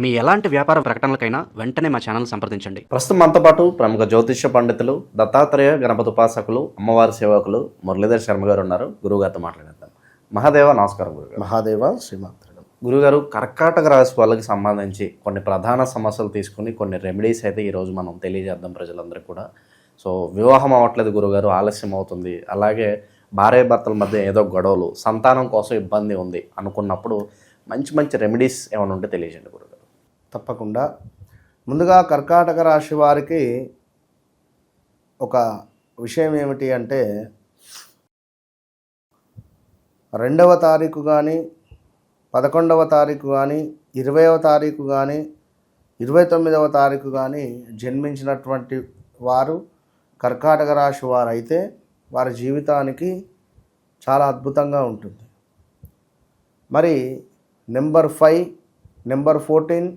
మీ ఎలాంటి వ్యాపార ప్రకటనలకైనా వెంటనే మా ఛానల్ సంప్రదించండి. ప్రస్తుతం మనతో పాటు ప్రముఖ జ్యోతిష్య పండితులు దత్తాత్రేయ గణపతి ఉపాసకులు అమ్మవారి సేవకులు మురళీధర్ శర్మ గారు ఉన్నారు. గురువుగారితో మాట్లాడేద్దాం. మహాదేవ నమస్కారం గురుగారు. మహాదేవ శ్రీమాత్రుడు గురుగారు కర్కాటక రాశి వాళ్ళకి సంబంధించి కొన్ని ప్రధాన సమస్యలు తీసుకుని కొన్ని రెమెడీస్ అయితే ఈరోజు మనం తెలియజేద్దాం ప్రజలందరికీ కూడా. సో వివాహం అవ్వట్లేదు గురుగారు ఆలస్యం అవుతుంది. అలాగే భార్య భర్తల మధ్య ఏదో గొడవలు సంతానం కోసం ఇబ్బంది ఉంది అనుకున్నప్పుడు మంచి మంచి రెమెడీస్ ఏమైనా ఉంటే తెలియజేయండి గురుగారు. తప్పకుండా. ముందుగా కర్కాటక రాశి వారికి ఒక విషయం ఏమిటి అంటే రెండవ తారీఖు కానీ పదకొండవ తారీఖు కానీ ఇరవైవ తారీఖు కానీ ఇరవై తొమ్మిదవ తారీఖు కానీ జన్మించినటువంటి వారు కర్కాటక రాశి వారు అయితే వారి జీవితానికి చాలా అద్భుతంగా ఉంటుంది. మరి number five number fourteen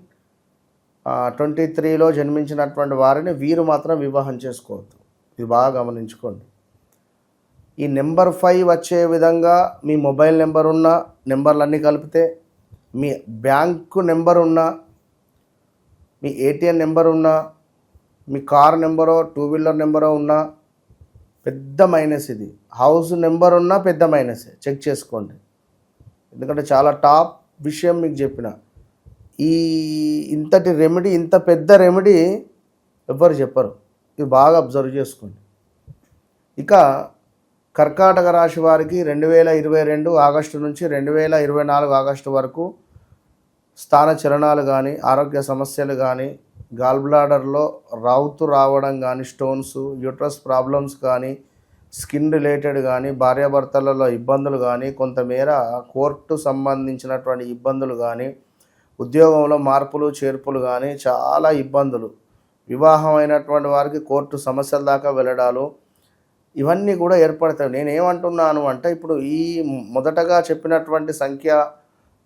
twenty త్రీలో జన్మించినటువంటి వారిని వీరు మాత్రం వివాహం చేసుకోవద్దు. ఇది బాగా గమనించుకోండి. ఈ నెంబర్ ఫైవ్ వచ్చే విధంగా మీ మొబైల్ నెంబర్ ఉన్న నెంబర్లన్నీ కలిపితే మీ బ్యాంకు నెంబర్ ఉన్న మీ ఏటీఎం నెంబర్ ఉన్న మీ కార్ నెంబరో టూ వీలర్ నెంబరో ఉన్నా పెద్ద మైనస్ ఇది. హౌస్ నెంబర్ ఉన్నా పెద్ద మైనసే. చెక్ చేసుకోండి. ఎందుకంటే చాలా టాప్ విషయం మీకు చెప్పిన. ఈ ఇంతటి రెమెడీ ఇంత పెద్ద రెమెడీ ఎవ్వరు చెప్పరు. ఇది బాగా అబ్జర్వ్ చేసుకోండి. ఇక కర్కాటక రాశి వారికి రెండు వేల ఇరవై రెండు ఆగస్టు నుంచి రెండు వేల ఇరవై నాలుగు ఆగస్టు వరకు స్థాన చలనాలు కానీ ఆరోగ్య సమస్యలు కానీ గాల్ బ్లాడర్లో రావడం కానీ స్టోన్స్ యూట్రస్ ప్రాబ్లమ్స్ కానీ స్కిన్ రిలేటెడ్ కానీ భార్యాభర్తలలో ఇబ్బందులు కానీ కొంతమేర కోర్టు సంబంధించినటువంటి ఇబ్బందులు కానీ ఉద్యోగంలో మార్పులు చేర్పులు కానీ చాలా ఇబ్బందులు. వివాహం అయినటువంటి వారికి కోర్టు సమస్యల దాకా వెళ్ళడాలు ఇవన్నీ కూడా ఏర్పడతాయి. నేను ఏమంటున్నాను అంటే ఇప్పుడు ఈ మొదటగా చెప్పినటువంటి సంఖ్య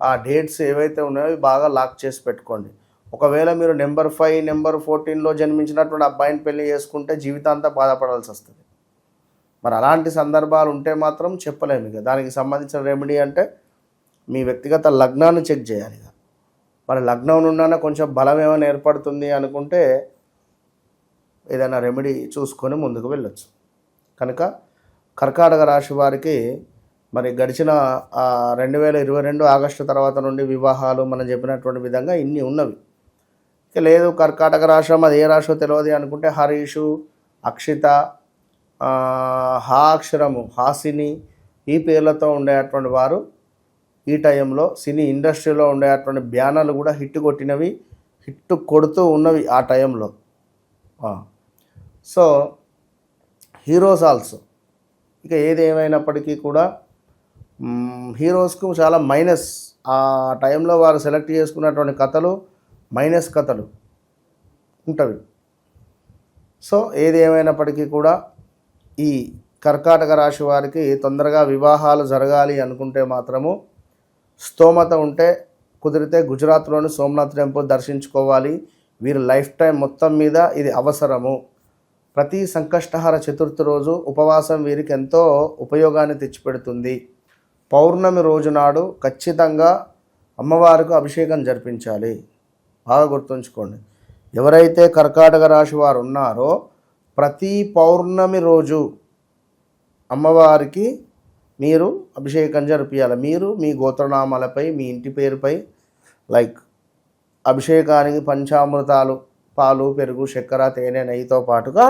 ఆ డేట్స్ ఏవైతే ఉన్నాయో అవి బాగా లాక్ చేసి పెట్టుకోండి. ఒకవేళ మీరు నెంబర్ ఫైవ్ నెంబర్ ఫోర్టీన్లో జన్మించినటువంటి అబ్బాయిని పెళ్ళి చేసుకుంటే జీవితాంతా బాధపడాల్సి వస్తుంది. మరి అలాంటి సందర్భాలు ఉంటే మాత్రం చెప్పలేము ఇక. దానికి సంబంధించిన రెమెడీ అంటే మీ వ్యక్తిగత లగ్నాన్ని చెక్ చేయాలి మరి లగ్నం నుండి కొంచెం బలం ఏమైనా ఏర్పడుతుంది అనుకుంటే ఏదైనా రెమెడీ చూసుకొని ముందుకు వెళ్ళొచ్చు. కనుక కర్కాటక రాశి వారికి మరి గడిచిన రెండు వేల ఇరవై రెండు ఆగస్టు తర్వాత నుండి వివాహాలు మనం చెప్పినటువంటి విధంగా ఇన్ని ఉన్నవి. ఇక లేదు కర్కాటక రాష్ట్రం అది ఏ రాశో తెలియదు అనుకుంటే హరీషు అక్షిత హా అక్షరము హాసిని ఈ పేర్లతో ఉండేటువంటి వారు ఈ టైంలో సినీ ఇండస్ట్రీలో ఉండేటువంటి బ్యానర్లు కూడా హిట్ కొట్టినవి హిట్ కొడుతూ ఉన్నవి ఆ టైంలో. So heroes also. ఇక ఏది ఏమైనప్పటికీ కూడా హీరోస్కు చాలా మైనస్. ఆ టైంలో వారు సెలెక్ట్ చేసుకున్నటువంటి కథలు మైనస్ కథలు ఉంటవి. సో ఏది ఏమైనప్పటికీ కూడా ఈ కర్కాటక రాశి వారికి తొందరగా వివాహాలు జరగాలి అనుకుంటే మాత్రము స్తోమత ఉంటే కుదిరితే గుజరాత్లోని సోమనాథ్ టెంపుల్ దర్శించుకోవాలి. వీరి లైఫ్ టైం మొత్తం మీద ఇది అవసరము. ప్రతి సంకష్టహార చతుర్థి రోజు ఉపవాసం వీరికి ఎంతో ఉపయోగాన్ని తెచ్చిపెడుతుంది. పౌర్ణమి రోజు నాడు ఖచ్చితంగా అమ్మవారికి అభిషేకం జరిపించాలి. బాగా గుర్తుంచుకోండి. ఎవరైతే కర్కాటక రాశి వారు ఉన్నారో ప్రతి పౌర్ణమి రోజు అమ్మవారికి మీరు అభిషేకం జరిపించాలి మీరు మీ గోత్రనామాలపై మీ ఇంటి పేరుపై లైక్ అభిషేకానికి పంచామృతాలు పాలు పెరుగు చక్కెర తేనె నెయ్యితో పాటుగా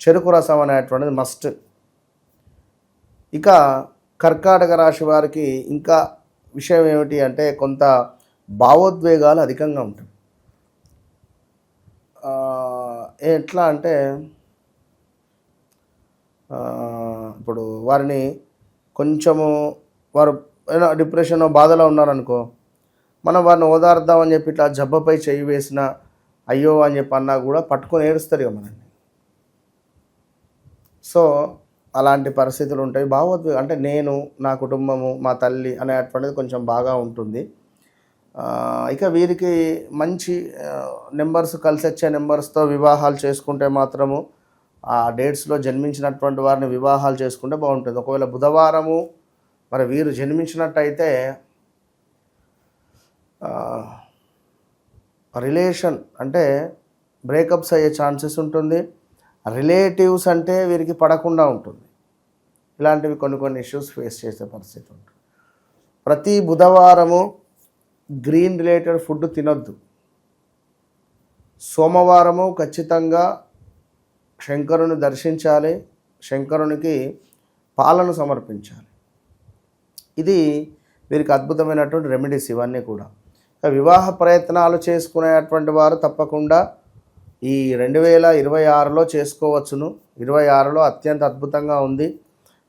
చెరుకు రసం అనేటువంటిది మస్ట్ ఇక కర్కాటక రాశి వారికి ఇంకా విషయం ఏమిటి అంటే కొంత భావోద్వేగాలు అధికంగా ఉంటాయి. ఎట్లా అంటే ఇప్పుడు వారిని కొంచెము వారు ఏదైనా డిప్రెషన్ బాధలో ఉన్నారనుకో మనం వారిని ఓదార్దామని చెప్పి ఇట్లా జబ్బపై చేయి వేసిన అయ్యో అని చెప్పి అన్నా కూడా పట్టుకొని ఏడుస్తారు ఇక మనల్ని. సో అలాంటి పరిస్థితులు ఉంటాయి. భావోద్వేగం అంటే నేను నా కుటుంబము మా తల్లి అనేటువంటిది కొంచెం బాగా ఉంటుంది. ఇక వీరికి మంచి నెంబర్స్ కలిసి వచ్చే నెంబర్స్తో వివాహాలు చేసుకుంటే మాత్రము ఆ డేట్స్లో జన్మించినటువంటి వారిని వివాహాలు చేసుకుంటే బాగుంటుంది. ఒకవేళ బుధవారము మరి వీరు జన్మించినట్టయితే రిలేషన్ అంటే బ్రేకప్స్ అయ్యే ఛాన్సెస్ ఉంటుంది. రిలేటివ్స్ అంటే వీరికి పడకుండా ఉంటుంది. ఇలాంటివి కొన్ని కొన్ని ఇష్యూస్ ఫేస్ చేసే పరిస్థితి ఉంటుంది. ప్రతి బుధవారము గ్రీన్ రిలేటెడ్ ఫుడ్ తినొద్దు. సోమవారము ఖచ్చితంగా శంకరుని దర్శించాలి శంకరునికి పాలను సమర్పించాలి. ఇది వీరికి అద్భుతమైనటువంటి రెమెడీస్ ఇవన్నీ కూడా. వివాహ ప్రయత్నాలు చేసుకునేటువంటి వారు తప్పకుండా ఈ రెండు వేల ఇరవై ఆరులో చేసుకోవచ్చును. ఇరవై ఆరులో అత్యంత అద్భుతంగా ఉంది.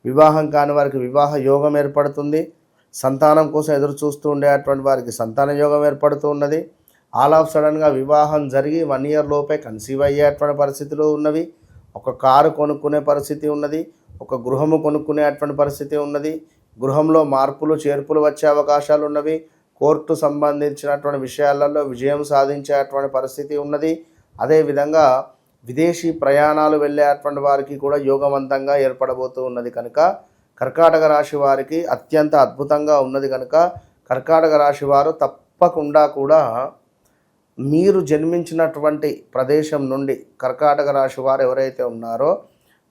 వివాహం కాని వారికి వివాహ యోగం ఏర్పడుతుంది. సంతానం కోసం ఎదురు చూస్తూ ఉండేటువంటి వారికి సంతాన యోగం ఏర్పడుతూ ఉన్నది. ఆల్ ఆఫ్ సడన్గా వివాహం జరిగి వన్ ఇయర్ లోపే కన్సీవ్ అయ్యేటువంటి పరిస్థితులు ఉన్నవి. ఒక కారు కొనుక్కునే పరిస్థితి ఉన్నది ఒక గృహము కొనుక్కునేటువంటి పరిస్థితి ఉన్నది. గృహంలో మార్పులు చేర్పులు వచ్చే అవకాశాలు ఉన్నవి. కోర్టు సంబంధించినటువంటి విషయాలలో విజయం సాధించేటువంటి పరిస్థితి ఉన్నది. అదేవిధంగా విదేశీ ప్రయాణాలు వెళ్ళేటువంటి వారికి కూడా యోగవంతంగా ఏర్పడబోతూ ఉన్నది కనుక కర్కాటక రాశి వారికి అత్యంత అద్భుతంగా ఉన్నది కనుక కర్కాటక రాశి వారు తప్పకుండా కూడా మీరు జన్మించినటువంటి ప్రదేశం నుండి కర్కాటక రాశి వారు ఎవరైతే ఉన్నారో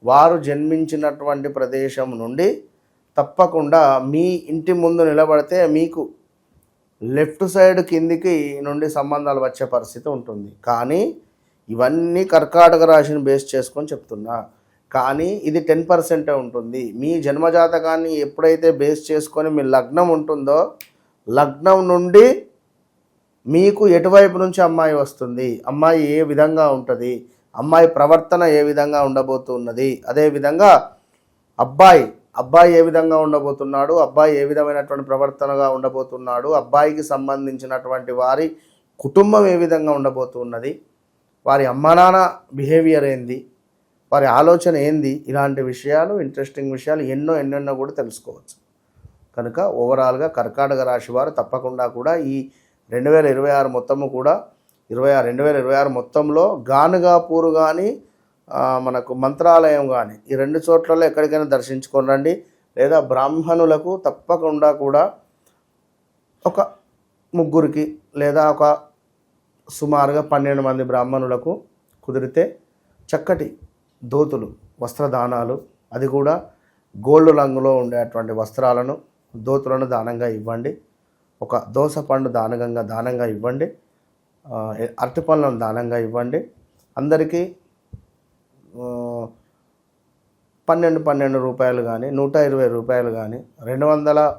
వారు జన్మించినటువంటి ప్రదేశం నుండి తప్పకుండా మీ ఇంటి ముందు నిలబడితే మీకు లెఫ్ట్ సైడ్ కిందికి నుండి సంబంధాలు వచ్చే పరిస్థితి ఉంటుంది. కానీ ఇవన్నీ కర్కాటక రాశిని బేస్ చేసుకొని చెప్తున్నా. కానీ ఇది టెన్ పర్సెంటే ఉంటుంది. మీ జన్మజాతకాన్ని ఎప్పుడైతే బేస్ చేసుకొని మీ లగ్నం ఉంటుందో లగ్నం నుండి మీకు ఎటువైపు నుంచి అమ్మాయి వస్తుంది? అమ్మాయి ఏ విధంగా ఉంటుంది? అమ్మాయి ప్రవర్తన ఏ విధంగా ఉండబోతున్నది? అదేవిధంగా అబ్బాయి అబ్బాయి ఏ విధంగా ఉండబోతున్నాడు? అబ్బాయి ఏ విధమైనటువంటి ప్రవర్తనగా ఉండబోతున్నాడు? అబ్బాయికి సంబంధించినటువంటి వారి కుటుంబం ఏ విధంగా ఉండబోతున్నది? వారి అమ్మానాన్న బిహేవియర్ ఏంది? వారి ఆలోచన ఏంది? ఇలాంటి విషయాలు ఇంట్రెస్టింగ్ విషయాలు ఎన్నో ఎన్నెన్నో కూడా తెలుసుకోవచ్చు. కనుక ఓవరాల్గా కర్కాటక రాశి వారు తప్పకుండా కూడా ఈ రెండు వేల ఇరవై ఆరు మొత్తము కూడా ఇరవై ఆరు రెండు వేల ఇరవై ఆరు మొత్తంలో గానుగాపూర్ కానీ మనకు మంత్రాలయం కానీ ఈ రెండు చోట్లలో ఎక్కడికైనా దర్శించుకొని రండి. లేదా బ్రాహ్మణులకు తప్పకుండా కూడా ఒక ముగ్గురికి లేదా ఒక సుమారుగా పన్నెండు మంది బ్రాహ్మణులకు కుదిరితే చక్కటి దోతులు వస్త్రదానాలు అది కూడా గోల్డ్ రంగులో ఉండేటువంటి వస్త్రాలను దోతులను దానంగా ఇవ్వండి. ఒక దోస పండు దానంగా దానంగా ఇవ్వండి. ఆ, అరటి పళ్ళను దానంగా ఇవ్వండి. అందరికీ ఆ, పన్నెండు పన్నెండు రూపాయలు కానీ నూట ఇరవై రూపాయలు కానీ రెండు వందల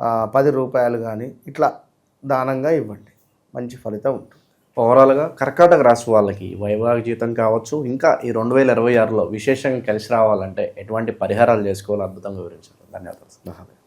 ఆ, పది రూపాయలు కానీ ఇట్లా దానంగా ఇవ్వండి. మంచి ఫలితం ఉంటుంది. ఓవరాల్గా కర్కాటక రాశి వాళ్ళకి వైవాహిక జీవితం కావచ్చు ఇంకా ఈ రెండు వేల ఇరవై ఆరులో విశేషంగా కలిసి రావాలంటే ఎటువంటి పరిహారాలు చేసుకోవాలో అద్భుతంగా వివరించారు. ధన్యవాదాలు.